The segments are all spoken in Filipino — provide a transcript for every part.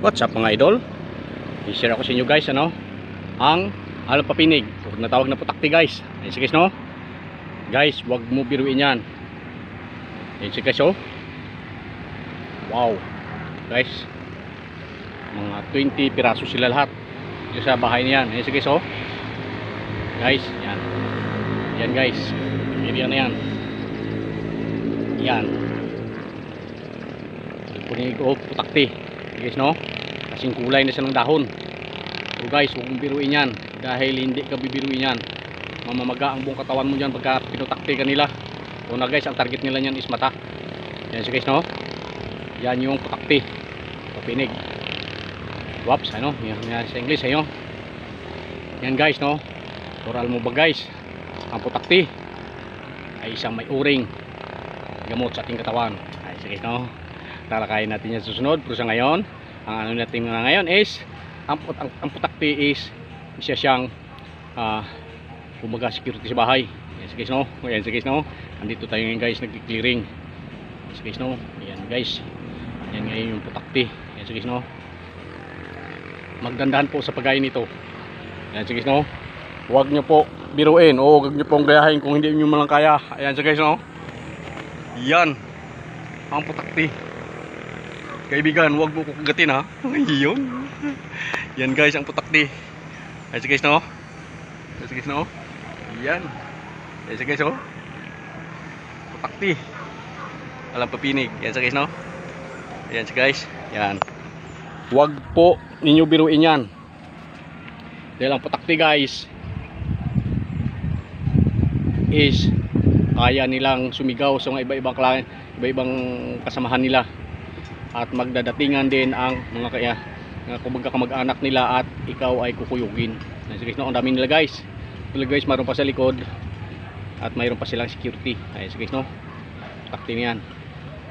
What's up mga idol? I-share ako sa inyo guys ano ang alam papinig o natawag na putakti guys. Ayun sige no? Guys, wag mo biruin yan. Ayun sige so. Wow. Guys. Mga 20 piraso sila lahat. Dito sa bahay niyan. Ayun sige so. Guys, yan. Yan guys. Area na yan. Yan. Punig o putakti guys no? Kasing kulay na siya ng dahon. So guys huwag mong biruin yan. Dahil hindi ka bibiruin yan. Mamamaga ang buong katawan mo dyan pagka pinutakti ka nila una guys ang target nila yan is mata. Yan siya guys no? Yan yung putakti papinig whoops ano? Yan, yan sa English ano yan guys no? Tural mo ba guys? Ang putakti ay isang may uring gamot sa ating katawan. Ay sige no talakayin natin yan susunod. Pero sa ngayon ang ano natin na ngayon is ang, ang, ang putakti is isa siyang ah kumbaga security sa bahay. Yan guys no? Yan guys no? Andito tayo ngayon guys nagki-clearing. Yan guys no? Yan guys. Yan ngayon yung putakti yan guys no? Magdandahan po sa pagkain nito. Yan guys no? Huwag nyo po biruin o huwag nyo pong gayahin kung hindi nyo malang kaya. Ayan guys no? Yan ang putakti Kaibigan, huwag mo kukagatin ha. Yun. Yan guys, ang putakti. Ayos guys no? Ayos guys no? Yan. Ayos guys no? Putakti. Alam papinig. Yan sa guys no? Yan sa guys. Yan. Huwag po ninyo biruin yan. Dahil ang putakti guys is kaya nilang sumigaw sa mga iba-ibang iba-ibang kasamahan nila at magdadatingan din ang mga kaya kumbaga kamag-anak nila at ikaw ay kukuyugin. Ayun guys, no? ang dami nila guys. Tuloy guys, mayroon pa sa likod at mayroon pa silang security. Ayun guys, no? Takti niyan.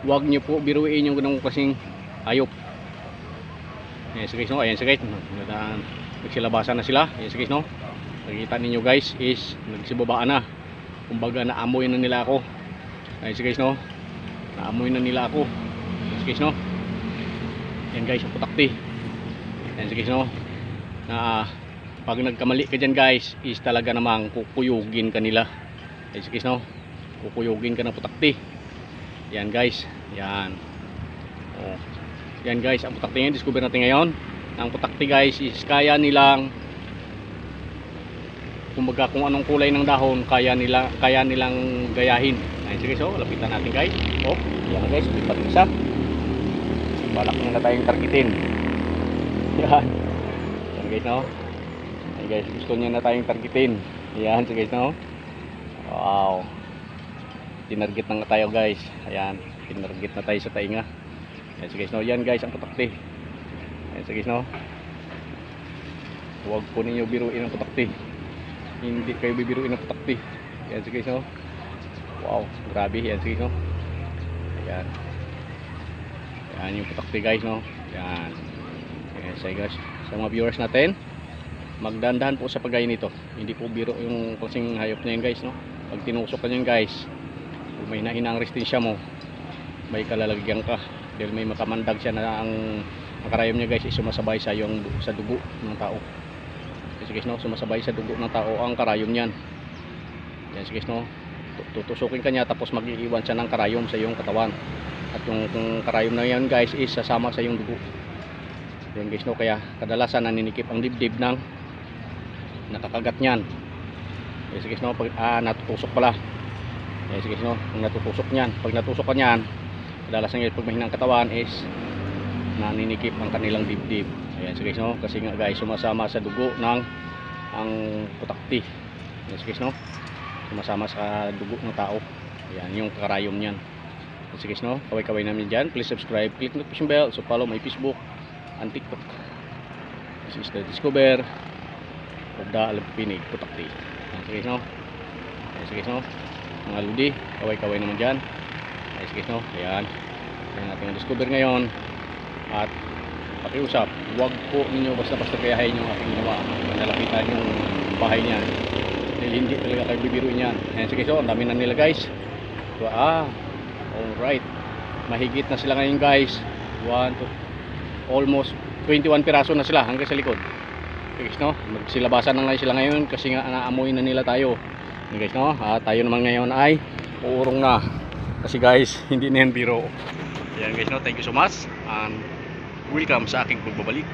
Huwag niyo po biruin yung ganung kasing hayop. Ayun guys, no? Ayun guys, nadaan nagsilabasan na sila. Ayun guys, no? Nakikita ninyo guys is nagsibabaan na. Kumbaga naamoy na nila ako. Ayun guys, no? Naamoy na nila ako. Ayun guys, no? Yan guys, yung putakti. Yan guys, no? Na pag nagkamali ka dyan guys, is talaga namang kukuyugin ka nila. Yan guys, no? Kukuyugin ka ng putakti. Yan guys, yan. Oh. Yan guys, ang putakti ngayon, discover natin ngayon. Ang putakti guys is kaya nilang kumbaga kung anong kulay ng dahon kaya nila kaya nilang gayahin. Ayun sige so, lapitan natin guys. Oh, yan guys, lipat isa balak na na tayong targetin. Yan. Yan guys no? Yan guys gusto niya na tayong targetin. Yan so guys no? Wow. Tinarget na nga tayo guys. Ayan tinarget na tayo sa tainga. Yan so guys no? Yan guys ang putakti yan so guys no? Huwag po ninyo biruin ang putakti hindi kayo bibiruin ang putakti yan so guys no? Wow grabe. Yan so guys no? Ayan yan yung putakti guys no. Yan. Yes, ay guys. Sa mga viewers natin, magdandahan po sa pagay nito. Hindi po biro yung kasing hayop na yun guys no. Pag tinusok ka guys, kung may nahinang resistensya mo, may kalalagyan ka. Dahil may makamandag siya na ang ang karayom niya guys is sumasabay sa yung sa dugo ng tao. Kasi guys no, sumasabay sa dugo ng tao ang karayom niyan. Yan guys no. Tutusukin ka niya tapos mag-iiwan siya ng karayom sa iyong katawan at yung, yung karayom na yan guys is sasama sa yung dugo. Yun guys no? Kaya kadalasan naninikip ang dibdib ng nakakagat niyan. Yes guys no? Pag ah, natutusok pala. Yes guys no? Ang natutusok niyan pag natusok ka niyan kadalasan guys pag mahinang katawan is naninikip ang kanilang dibdib. Ayan guys no? Kasi nga guys sumasama sa dugo ng ang putakti yes guys no? Sumasama sa dugo ng tao. Ayan yung karayom niyan Sige guys no, kaway-kaway namin dyan. Please subscribe, click notification bell. So follow my Facebook and TikTok. This is the Discover of the Alpinig Putakti. Sige guys no. Sige guys no. Mga ludi, kaway-kaway naman dyan. Sige guys no. Ayan. Ayan natin ang Discover ngayon. At pakiusap, huwag po ninyo basta-basta gayahin yung aking ginawa. Nalapitan yung bahay niya. Dahil hindi talaga kayo bibiruin yan. Ayan guys, oh, ang dami na nila guys. So, ah, Alright. Mahigit na sila ngayon guys. 1, 2, almost 21 piraso na sila hanggang sa likod. Okay, guys no? Magsilabasan na lang sila ngayon kasi nga naamoy na nila tayo. Okay, guys no? At tayo naman ngayon ay uurong na. Kasi guys hindi na yan biro. Ayan guys no? Thank you so much and welcome sa aking pagbabalik